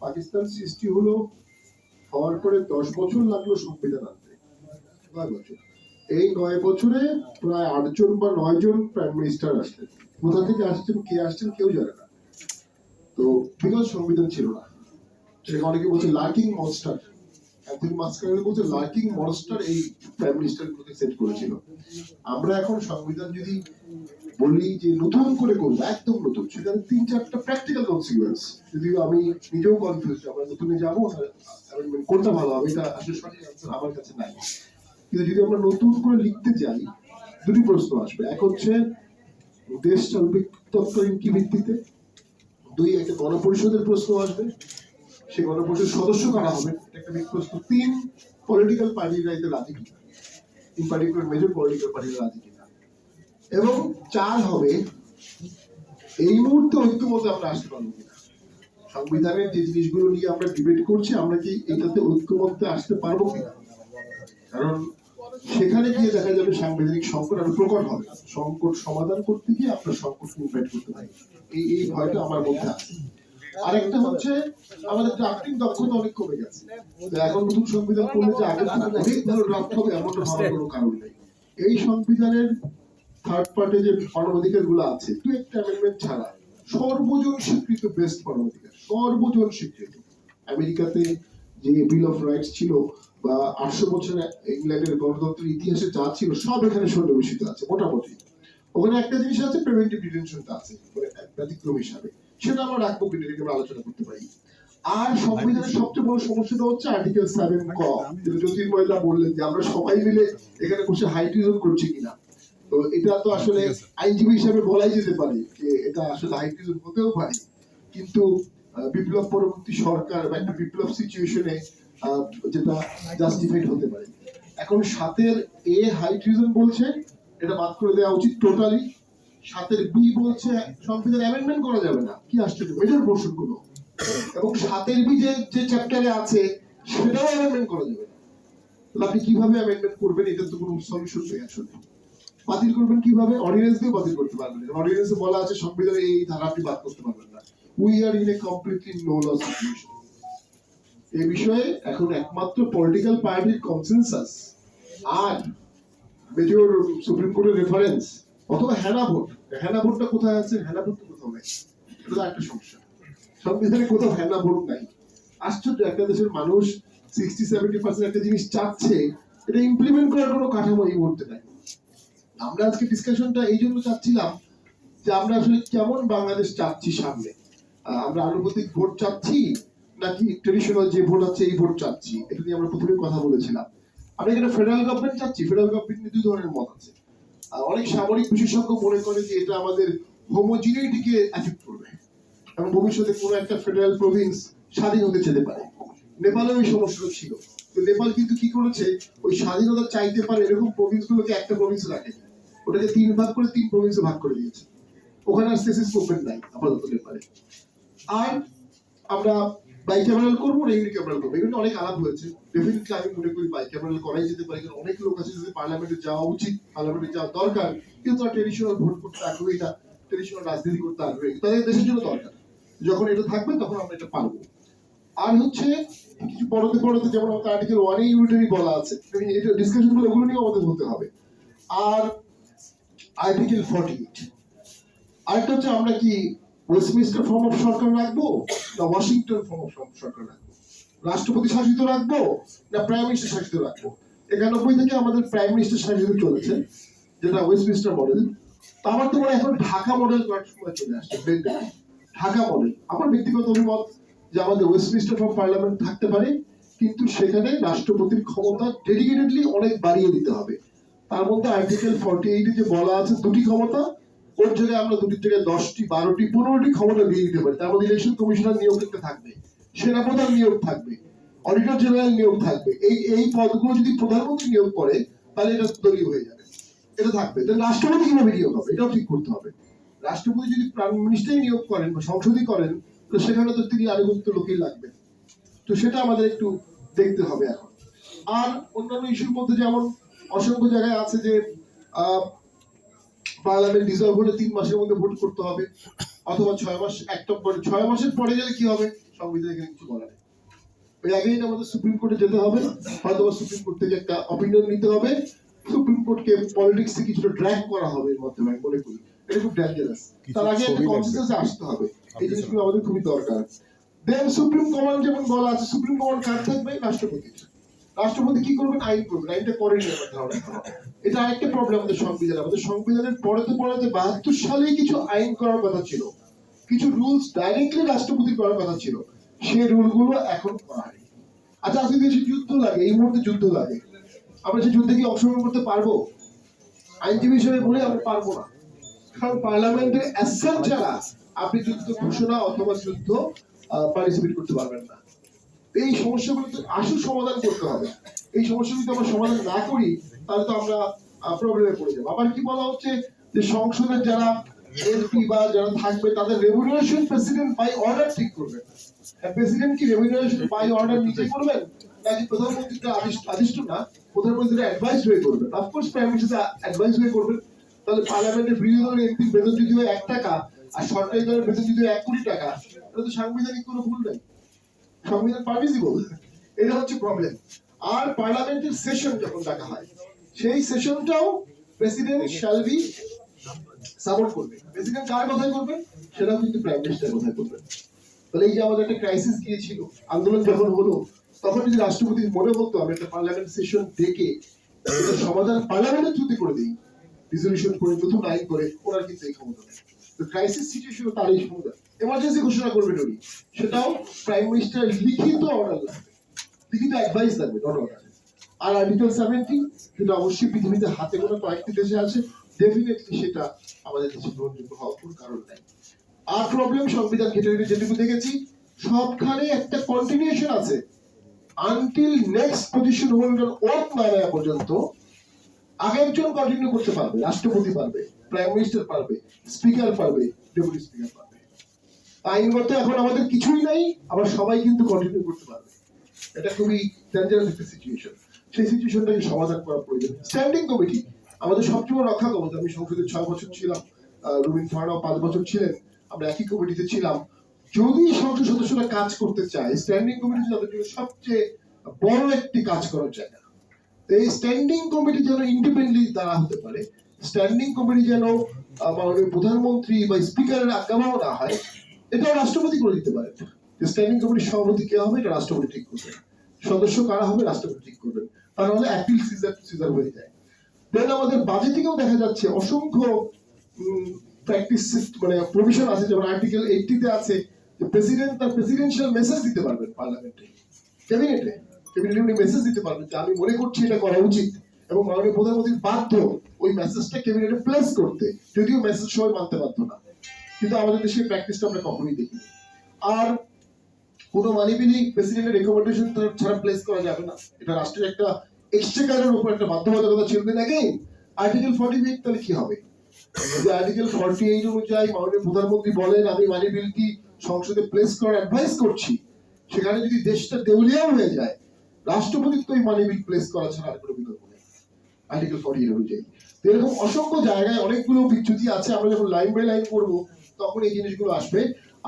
পাকিস্তান সৃষ্টি হলো, হওয়ার পরে দশ বছর লাগল সংবিধান আনতে। নয় বছর। এই নয় বছরে প্রায় আটজন বা নয় জন প্রাইম মিনিস্টার আসলেন। কোথা থেকে আসছেন, কে আসছেন কেউ জানে না। তো বিকজ সংবিধান ছিল না। সেটা অনেকে বলছে লার্কিং মনস্টার অ্যান্থনি মাস্কারেল বলছে লার্কিং মনস্টার এই প্রাইম মিনিস্টার সেট করেছিল। আমরা এখন সংবিধান যদি বলি যে নতুন করে করব, একদম নতুন। সেখানে তিন, চারটা প্র্যাকটিক্যাল কনসিকুয়েন্স যদিও আমি নিজেও কনফিউজ আমরা নতুনে যাব কোনটা ভালো হবে, এটা আসলে সঠিক আনসার আমার কাছে নাই। কিন্তু যদি আমরা নতুন করে লিখতে যাই, দুটি প্রশ্ন আসবে। এক হচ্ছে, দেশ চলবে তৎকালীন কি ভিত্তিতে? দুই, একটা গণপরিষদের প্রশ্ন আসবে। সেই গণপরিষদ সদস্য কারা হবে? একটা big প্রশ্ন। তিন পলিটিক্যাল পার্টিরা এতে রাজি কিনা? ইন পার্টিকুলার মেজর পলিটিক্যাল পার্টিরা রাজি কিনা? এবং চার হবে, এই মুহূর্তে ঐক্যমতে আমরা আসতে পারব সংবিধানের যে জিনিসগুলো নিয়ে আমরা ডিবেট করছি, আমরা কি এটাতে ঐক্যমত্যে আসতে পারব কিনা? কারণ সেখানে গিয়ে দেখা যাবে সাংবিধানিক সংকট আরও প্রকট হবে। সংকট সমাধান করতে গিয়ে আপনার সংকট ইনভাইট করতে পারি। এই এই ভয়টা আমার মধ্যে আছে। আরেকটা হচ্ছে, আমাদের ড্রাফটিং দক্ষতা অনেক কমে গেছে। এখন নতুন সংবিধান করলে যে থেকে অনেক ভালো ড্রাফট হবে, এমনটা ভাবার কোনো কারণ নেই। এই সংবিধানের থার্ড পার্টে যে মানবাধিকারগুলো আছে, দু একটা অ্যামেন্ডমেন্ট ছাড়া সর্বজন স্বীকৃত বেস্ট মানবাধিকার সর্বজন স্বীকৃত। আমেরিকাতে যে বিল অফ রাইটস ছিল বা আটশো বছর ইংল্যান্ডের গণতন্ত্রের ইতিহাসে যা ছিল, সব এখানে সন্নিবেশিত আছে, মোটামুটি। ওখানে একটা জিনিস আছে প্রিভেন্টিভ ডিটেনশনটা আছে ব্যতিক্রম হিসাবে। সেটা আমরা রাখব এটাকে আমরা আলোচনা করতে পারি। আর সংবিধানের সবচেয়ে বড় সমস্যাটা হচ্ছে আর্টিকেল সেভেন ক, যেটা জ্যোতির্ময়দা বললেন যে আমরা সবাই মিলে এখানে বসে হাইটিজম করছি কিনা। তো এটা তো আসলে আইনজীবী হিসাবে বলাই যেতে পারে যে এটা আসলে হতেও পারে। কিন্তু বিপ্লব পরবর্তী সরকার বা একটা বিপ্লব সিচুয়েশনে যেটা জাস্টিফাইড হতে পারে। এখন সাতের এ বলছে এটা বাদ করে দেওয়া উচিত টোটালি সাতের বি বলছে সংবিধান অ্যামেন্ডমেন্ট করা যাবে না। কি আশ্চর্য মেজর পোর্শনগুলো এবং সাতের বি যে যে চ্যাপ্টারে আছে সেটাও অ্যামেন্ডমেন্ট করা যাবে না। আপনি কীভাবে অ্যামেন্ডমেন্ট করবেন এটা তো কোনো সলিউশন নেই আসলে। বাতিল করবেন কীভাবে? অর্ডিনেন্স দিয়ে বাতিল করতে পারবেন অর্ডিনেন্সে বলা আছে, সংবিধানে এই ধারা আপনি বাদ করতে পারবেন না। We are in a completely no law situation এই বিষয়ে এখন একমাত্র পলিটিক্যাল পার্টির কনসেনসাস আর মেজর সুপ্রিম কোর্টের রেফারেন্স অথবা হ্যানা ভোট। হ্যানা ভোটটা কোথায় আছে? হ্যানা ভোট কোথাও নেই। এটা একটা সমস্যা। সংবিধানে কোথাও হ্যানা ভোট নাই। আশ্চর্য, একটা দেশের মানুষ সিক্সটি সেভেন্টি পার্সেন্ট একটা জিনিস চাচ্ছে, এটা ইমপ্লিমেন্ট করার কোনো কাঠামো এই মুহূর্তে নাই। আমরা আজকে ডিসকাশনটা এই জন্য চাচ্ছিলাম যে আমরা আসলে কেমন বাংলাদেশ চাচ্ছি সামনে? আমরা আনুপাতিক ভোট চাচ্ছি নাকি ট্রেডিশনাল যে ভোট আছে এই ভোট চাচ্ছি? এটা নিয়ে আমরা প্রথমে কথা বলেছিলাম। আমরা এখানে ফেডারেল গভর্নমেন্ট চাচ্ছি ফেডারেল গভর্নমেন্ট দুই ধরনের মত আছে। অনেক সামরিক বিশেষজ্ঞ মনে করে যে এটা আমাদের হোমোজিনিটিকে এফেক্ট করবে। এবং ভবিষ্যতে কোনো একটা ফেডারেল প্রভিন্স স্বাধীন হতে যেতে পারে। নেপালেও এই সমস্যাটা ছিল। তো নেপাল কিন্তু কি করেছে? ওই স্বাধীনতা চাইতে পারে এরকম প্রভিন্স গুলোকে একটা প্রভিন্স রাখে। ওটাকে তিন ভাগ করে তিন প্রভিন্সে ভাগ করে দিয়েছে। ওখানে আর স্টেসিস মুভমেন্ট নাই, আপাতত নেপালে আর আমরা বাইক্যামেরাল করব না ইউনিক্যামেরাল করব। এগুলো অনেক আলাপ হয়েছে। ডেফিনেটলি আমি মনে করি বাইক্যামেরাল করাই যেতে পারে, কারণ অনেক লোক আছে যদি পার্লামেন্টে যাওয়া উচিত পার্লামেন্টে যাওয়া দরকার। কিন্তু তারা ট্রেডিশনাল ভোট করতে আগ্রহী না ট্রেডিশনাল রাজনীতি করতে আগ্রহী তাদের দেশের জন্য দরকার। যখন এটা থাকবে, তখন আমরা এটা পারব। আর হচ্ছে, কিছু পড়তে পড়তে যেমন আমাদের আর্টিকেল ওয়ানে ইউনিটারি বলা আছে। এটা ডিসকাশনগুলো, ওগুলো নিয়ে আমাদের হতে হবে। আর আর্টিকেল ফর্টি এইট আরেকটা হচ্ছে আমরা কি ওয়েস্টমিনিস্টার ফর্ম অফ সরকার রাখব না ওয়াশিংটন ফর্ম অফ সরকার রাখব? রাষ্ট্রপতি শাসিত রাখব না প্রাইম মিনিস্টার শাসিত রাখব? একানব্বই থেকে আমাদের প্রাইম মিনিস্টার শাসিত চলেছে, যেটা ওয়েস্টমিনিস্টার মডেল। তো আমার তো মনে এখন ঢাকা মডেল সময় চলে আসছে। ঢাকা মডেল। আমার ব্যক্তিগত অভিমত যে আমাদের ওয়েস্টমিনিস্টার ফর্ম পার্লামেন্ট থাকতে পারে, কিন্তু সেখানে রাষ্ট্রপতির ক্ষমতা ডেডিকেটেডলি অনেক বাড়িয়ে দিতে হবে। তার মধ্যে আর্টিকেল ফর্টি এইটে যে বলা আছে দুটি ক্ষমতা, ওর জায়গায় আমরা দুটি থেকে দশটি, বারোটি, পনেরোটি ক্ষমতা দিয়ে দিতে পারি। তার মধ্যে ইলেকশন কমিশনার নিয়োগ একটা থাকবে, সেনাপ্রধান নিয়োগ থাকবে অডিটর জেনারেল নিয়োগ থাকবে। এই এই পদগুলো যদি প্রধানমন্ত্রী নিয়োগ করে, তাহলে এটা দলীয় হয়ে যাবে। এটা থাকবে। তাহলে রাষ্ট্রপতি কীভাবে নিয়োগ হবে? এটাও ঠিক করতে হবে। রাষ্ট্রপতি যদি প্রাইম মিনিস্টারই নিয়োগ করেন বা সংসদই করেন, তো সেখানে তো তিনি আনুগত্য লোকই লাগবে। তো সেটা আমাদের একটু দেখতে হবে এখন। আর অন্যান্য ইস্যুর মধ্যে যেমন অসংখ্য জায়গায় আছে যে পার্লামেন্ট ডিজলভ হলে তিন মাসের মধ্যে ভোট করতে হবে অথবা ছয় মাস একটা পরে ছয় মাসের পরে গেলে কি হবে? সংবিধানে এখানে কিছু বলা নেই। ওই আগেই আমাদের সুপ্রিম কোর্টে যেতে হবে হয়তো সুপ্রিম কোর্ট থেকে একটা অপিনিয়ন নিতে হবে। সুপ্রিম কোর্টকে পলিটিক্স থেকে কিছুটা ড্র্যাগ করা হবে এর মাধ্যমে আমি মনে করি। এটা খুব ডেঞ্জারাস কিছু তার আগে একটা আসতে হবে। এই জিনিসগুলো আমাদের খুবই দরকার। দেন সুপ্রিম কমান্ড যেমন বলা আছে সুপ্রিম কমান্ড কার থাকবে? রাষ্ট্রপতির। রাষ্ট্রপতি কি করবেন? আইন করবেন। আইনটা করেনি এটা আরেকটা প্রবলেম আমাদের সংবিধান। আমাদের সংবিধানের পড়াতে পড়াতে বাহাত্তর সালেই কিছু আইন করার কথা ছিল। কিছু রুলস ডাইরেক্টলি রাষ্ট্রপতি করার কথা ছিল। সেই রুলগুলো এখন করা আচ্ছা আজকে দেশে যুদ্ধ লাগে, এই মুহূর্তে যুদ্ধ লাগে, আমরা যুদ্ধে কি অংশগ্রহণ করতে পারব? আইনজীবী হিসেবে বলে আমরা পারব না। কারণ পার্লামেন্টের ছাড়া আপনি যুদ্ধ ঘোষণা অথবা যুদ্ধ পার্টিসিপেট করতে পারবেন না। এই সমস্যাগুলো আসল সমাধান করতে হবে। এই সমস্যা যদি আমরা সমাধান না করি, তাহলে তো আমরা প্রবলেমে পড়ে যাব। আবার কি বলা হচ্ছে যে সংসদের যারা এমপি বা যারা থাকবে, তাদের রেমুনারেশন প্রেসিডেন্ট বাই অর্ডার ঠিক করবে। প্রেসিডেন্ট কি রেমুনারেশন বাই অর্ডার নিজে করবেন? নাকি প্রধানমন্ত্রীকে আদিষ্ট আদিষ্ট না প্রধানমন্ত্রীরা অ্যাডভাইস হয়ে করবেন? অফকোর্স প্রাইম মিনিস্টার অ্যাডভাইস হয়ে করবেন। তাহলে পার্লামেন্টের বিরোধী দলের এমপির বেতন যদি হয় এক টাকা, আর সরকারি দলের বেতন যদি হয় এক কোটি টাকা এটা তো সাংবিধানিক কোনো ভুল নেই। সংবিধান পারমিসিবল এটা হচ্ছে প্রবলেম আর পার্লামেন্টের সেশন যখন ডাকা হয়, সেই সেশনটাও প্রেসিডেন্ট শ্যাল বি সাপোর্ট করবে। প্রেসিডেন্ট কার কথাই করবে সেটাও কিন্তু প্রাইম মিনিস্টার কথাই করবে তাহলে এই যে আমাদের একটা ক্রাইসিস গিয়েছিল আন্দোলন যখন হলো, তখন যদি রাষ্ট্রপতি মনে হতো, আমি একটা পার্লামেন্ট সেশন ডেকে সমাধান পার্লামেন্টের থ্রুতে করে দিই রিজলিউশন করে নতুন আইন করে, ওনার কিন্তু এই ক্ষমতা নেই। তো ক্রাইসিস সিচুয়েশন তার এই ক্ষমতা। এমার্জেন্সি ঘোষণা করবেন উনি সেটাও প্রাইম মিনিস্টার লিখিত অর্ডার লাগবে লিখিত অ্যাডভাইস লাগবে নট অর্ডার আর আর্টিকেল সেভেন্টি যেটা অবশ্যই পৃথিবীতে হাতে গোনা কয়েকটি দেশে আছে। ডেফিনেটলি সেটা আমাদের দেশে গ্রহণযোগ্য হওয়ার কোনো কারণ নাই। আর প্রবলেম সংবিধান ঘেটে যেটুকু দেখেছি, সবখানে একটা কন্টিনিউশন আছে। Until next position holder work না নেওয়া পর্যন্ত আরেকজন কন্টিনিউ করতে পারবে, রাষ্ট্রপতি পারবে প্রাইম মিনিস্টার পারবে স্পিকার পারবে ডেপুটি স্পিকার পারবে। এখন আমাদের কিছুই নাই, আবার সবাই কিন্তু কন্টিনিউ করতে পারবে। এটা খুবই ডেঞ্জারাস একটা সিচুয়েশন সেই সিচুয়েশনটাকে সমাধান করা প্রয়োজন। স্ট্যান্ডিং কমিটি আমাদের সবচেয়ে রক্ষা আমি সংসদে ছয় বছর ছিলাম রুবিন পাঁচ বছর ছিলেন, আমরা একই কমিটিতে ছিলাম। যদি সংসদ সদস্যরা কাজ করতে চায় স্ট্যান্ডিং কমিটি তাদের জন্য সবচেয়ে বড় একটি কাজ করার জায়গা, এই স্ট্যান্ডিং কমিটি যেন ইন্ডিপেন্ডেন্টলি তারা হতে পারে স্ট্যান্ডিং কমিটি যেন মাননীয় প্রধানমন্ত্রী বা স্পিকারের আজ্ঞামাও না হয় এটাও রাষ্ট্রপতি করে দিতে পারে স্ট্যান্ডিং কমিটির সভাপতি কে হবে, এটা রাষ্ট্রপতি ঠিক করবে। সদস্য কারা হবে, রাষ্ট্রপতি ঠিক করবেন তা নাহলে অ্যাপিল সিজার সিজার হয়ে যায়। দেন আমাদের দেখা যাচ্ছে অসংখ্য প্র্যাকটিস মানে প্রভিশন আছে, যেমন আর্টিকেল এইটিতে আছে যে প্রেসিডেন্ট তার প্রেসিডেন্সিয়াল মেসেজ দিতে পারবেন পার্লামেন্টে ক্যাবিনেটে ক্যাবিনেটে উনি মেসেজ দিতে পারবেন যে, আমি মনে করছি এটা করা উচিত এবং মাননীয় প্রধানমন্ত্রী বাধ্য ওই মেসেজটা ক্যাবিনেটে প্লেস করতে। যদিও মেসেজ সবাই মানতে বাধ্য না। কিন্তু আমাদের দেশে প্র্যাকটিসটা আমরা কখনোই দেখিনি। আর কোনো মানি প্রেসিডেন্টের রেকমেন্ডেশন ছাড়া প্লেস করা যাবে না। এটা রাষ্ট্রের একটা এক্সচেকারের উপর একটা বাধ্যবাধকতা ছিল দেন আর্টিকেল ফর্টি এইট তাহলে কি হবে? যে আর্টিকেল ফর্টি এইট অনুযায়ী মাননীয় প্রধানমন্ত্রী বলেন, আমি মানি বিলটি সংসদে প্লেস করার অ্যাডভাইস করছি। সেখানে যদি দেশটা দেউলিয়া হয়ে যায়, রাষ্ট্রপতি তো এই মানি বিল প্লেস করা ছাড়া আর কোনো বিকল্প নেই। আর্টিকেল ফর্টি এইট অনুযায়ী এরকম অসংখ্য জায়গায় অনেকগুলো বিচ্যুতি আছে। আমরা যখন লাইন বাই লাইন করব তখন এই জিনিসগুলো আসবে।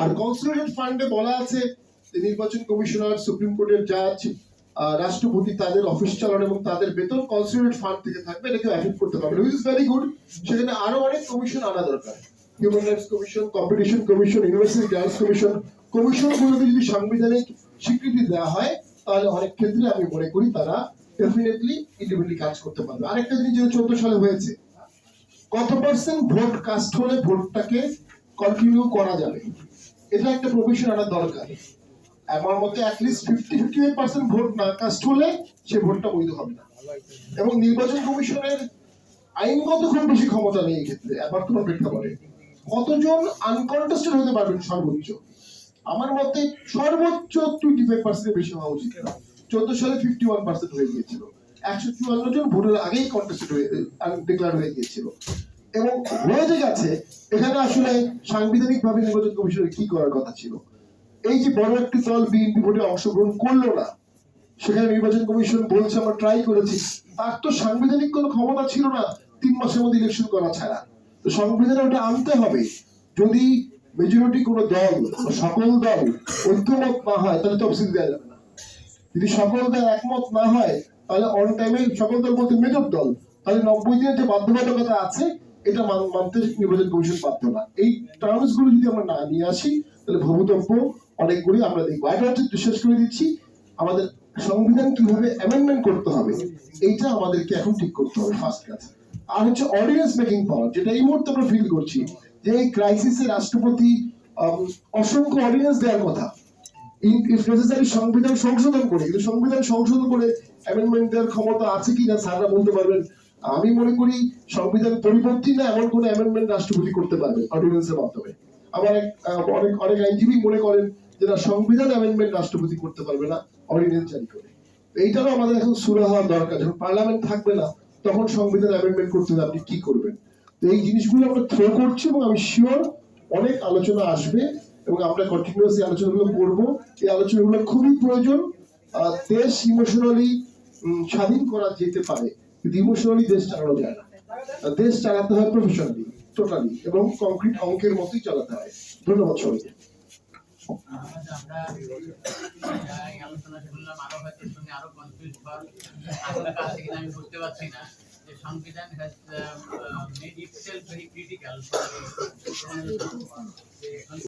আর কনসিডারেট ফান্ডে বলা আছে নির্বাচন কমিশনার, সুপ্রিম কোর্টের জাজ রাষ্ট্রপতি তাদের অফিস চালানো এবং তাদের বেতন কনসিডারেট ফান্ড থেকে থাকবে। এটাকে অ্যাফেক্ট করতে পারবে হুইচ ইজ ভেরি গুড সেখানে আরও অনেক কমিশন আনা দরকার। Human rights commission competition commission university grants commission কমিশনগুলোকে যদি সাংবিধানিক স্বীকৃতি দেওয়া হয়, তাহলে অনেক ক্ষেত্রে আমি মনে করি তারা ডেফিনেটলি ইন্ডিপেন্ডেন্টলি কাজ করতে পারবে। আরেকটা জিনিস যেটা চোদ্দ সালে হয়েছে। কত পার্সেন্ট ভোট কাস্ট হলে ভোটটাকে কন্টিনিউ করা যাবে। এটা একটা প্রভিশন আনার দরকার। আমার মতে at least fifty fifty five percent vote না কাস্ট হলে সে ভোটটা বৈধ হবে না। এবং নির্বাচন কমিশনের আইনগত খুব বেশি ক্ষমতা নেই এই ক্ষেত্রে বর্তমান প্রেক্ষাপটে। কতজন আনকন্টেস্টেড হতে পারবেন সর্বোচ্চ? আমার মতে সর্বোচ্চ টোয়েন্টি ফাইভ পার্সেন্টের বেশি হওয়া উচিত। না চোদ্দ সালে ফিফটি ওয়ান পার্সেন্ট হয়ে গিয়েছিল। একশো চুয়ান্ন জন ভোটের আগেই কন্টেস্টেড হয়ে ডিক্লার হয়ে গিয়েছিল। এবং হয়ে যে গেছে এখানে আসলে সাংবিধানিক ভাবে নির্বাচন কমিশনের কি করার কথা ছিল? এই যে বড় একটি দল বিএনপি ভোটে অংশগ্রহণ করল না, সেখানে নির্বাচন কমিশন বলছে, আমরা ট্রাই করেছি। তার তো সাংবিধানিক কোনো ক্ষমতা ছিল না তিন মাসের মধ্যে ইলেকশন করা ছাড়া। তো সংবিধানে ওটা আনতে হবে। যদি মেজরিটি কোনো দল, সকল দল ঐক্যমত না হয়, তাহলে তফসিল দেওয়া যাবে না। যদি সকল দল একমত না হয়, তাহলে অন টাইমে সকল দল বলতে মেজর দল, তাহলে নব্বই দিনের যে বাধ্যবাধকতা আছে এটা মানতে নির্বাচন কমিশন বাধ্য না। এই টার্মসগুলো যদি আমরা না নিয়ে আসি, তাহলে ভবিতব্য অনেকগুলি আমরা দেখব। এটা হচ্ছে শেষ করে দিচ্ছি। আমাদের সংবিধান কীভাবে অ্যামেন্ডমেন্ট করতে হবে, এইটা আমাদেরকে এখন ঠিক করতে হবে ফার্স্ট কাজ আর হচ্ছে অর্ডিন্যান্স মেকিং পাওয়ার যেটা এই মুহূর্তে আমরা ফিল করছি, যে এই ক্রাইসিসে রাষ্ট্রপতি অসংখ্য অর্ডিন্যান্স দেওয়ার কথা। নেসেসারি সংবিধান সংশোধন করে। কিন্তু সংবিধান সংশোধন করে অ্যামেন্ডমেন্ট দেওয়ার ক্ষমতা আছে কিনা, স্যাররা বলতে পারবেন আমি মনে করি সংবিধান পরিপন্থী না, এমন কোন অ্যামেন্ডমেন্ট রাষ্ট্রপতি করতে পারবে অর্ডিন্যান্সের মাধ্যমে। আবার অনেক অনেক আইনজীবী মনে করেন যে না, সংবিধান অ্যামেন্ডমেন্ট রাষ্ট্রপতি করতে পারবে না অর্ডিন্যান্স জারি করে। এইটারও আমাদের এখন সুরা হওয়ার দরকার, যখন পার্লামেন্ট থাকবে না, তখন সংবিধান অ্যামেন্ডমেন্ট করতে হলে আপনি কি করবেন? তো এই জিনিসগুলো আমরা থ্রো করছি এবং আমি শিওর অনেক আলোচনা আসবে এবং আমরা কন্টিনিউয়াসলি আলোচনাগুলো করব। এই আলোচনাগুলো খুবই প্রয়োজন দেশ ইমোশনালি স্বাধীন করা যেতে পারে। কিন্তু ইমোশনালি দেশ চালানো যায় না। দেশ চালাতে হয় প্রফেশনালি টোটালি এবং কংক্রিট অঙ্কের মতোই চালাতে হয়। ধন্যবাদ সবাইকে। আলোচনা শুনলাম আরও আরও আমি বুঝতে পারছি না